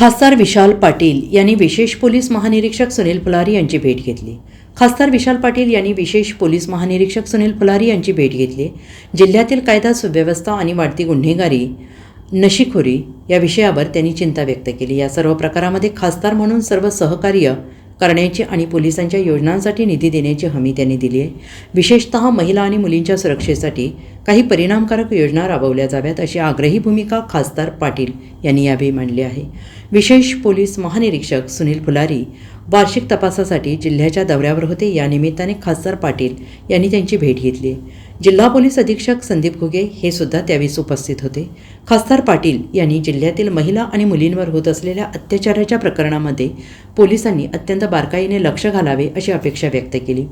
खासदार विशाल पाटील यांनी विशेष पोलीस महानिरीक्षक सुनील पुलारी यांची भेट घेतली. खासदार विशाल पाटील यांनी विशेष पोलीस महानिरीक्षक सुनील पुलारी यांची भेट घेतली. जिल्ह्यातील कायदा सुव्यवस्था आणि वाढती गुन्हेगारी नशीखोरी या विषयावर त्यांनी चिंता व्यक्त केली. या सर्व प्रकारामध्ये खासदार म्हणून सर्व सहकार्य करण्याची आणि पोलिसांच्या योजनांसाठी निधी देण्याची हमी त्यांनी दिली आहे. विशेषतः महिला आणि मुलींच्या सुरक्षेसाठी काही परिणामकारक योजना राबवल्या जाव्यात अशी आग्रही भूमिका खासदार पाटील यांनी यावेळी मांडली आहे. विशेष पोलीस महानिरीक्षक सुनील फुलारी वार्षिक तपासासाठी जिल्ह्याच्या दौऱ्यावर होते. या निमित्ताने खासदार पाटील यांनी त्यांची भेट घेतली जिल्हा पोलीस अधीक्षक संदीप घुगे हे सुद्धा त्यावेळेस उपस्थित होते. खासदार पाटील यांनी जिल्ह्यातील महिला आणि मुलींवर होत असलेल्या अत्याचाराच्या प्रकरणामध्ये पोलिसांनी अत्यंत बारकाईने लक्ष घालावे अशी अपेक्षा व्यक्त केली.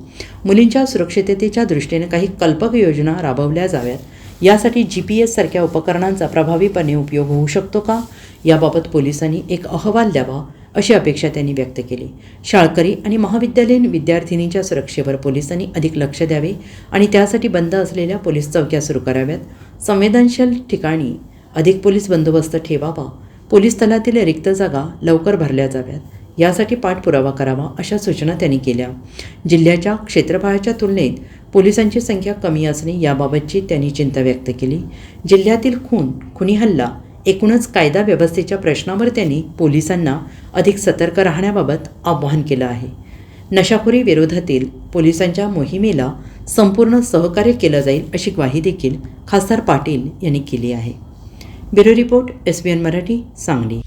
मुलींच्या सुरक्षिततेच्या दृष्टीने काही कल्पक योजना राबवल्या जाव्यात. यासाठी जी पी एस सारख्या उपकरणांचा प्रभावीपणे उपयोग होऊ शकतो का? याबाबत पोलिसांनी एक अहवाल द्यावा. अशी अपेक्षा त्यांनी व्यक्त केली. शाळकरी आणि महाविद्यालयीन विद्यार्थिनींच्या सुरक्षेवर पोलिसांनी अधिक लक्ष द्यावे आणि त्यासाठी बंद असलेल्या पोलीस चौक्या सुरू कराव्यात. संवेदनशील ठिकाणी अधिक पोलीस बंदोबस्त ठेवावा. पोलीस तलातील रिक्त जागा लवकर भरल्या जाव्यात. यासाठी पाठपुरावा करावा अशा सूचना त्यांनी केल्या. जिल्ह्याच्या क्षेत्रफळाच्या तुलनेत पोलिसांची संख्या कमी असणे याबाबतची त्यांनी चिंता व्यक्त केली. जिल्ह्यातील खून खुनी हल्ला एकूणच कायदा व्यवस्थेच्या प्रश्नावर त्यांनी पोलिसांना अधिक सतर्क राहण्याबाबत आवाहन केलं आहे. नशाखोरी विरोधातील पोलिसांच्या मोहिमेला संपूर्ण सहकार्य केलं जाईल अशी ग्वाही देखील खासदार पाटील यांनी केली आहे. Bureau report S B N Marathi Sangli.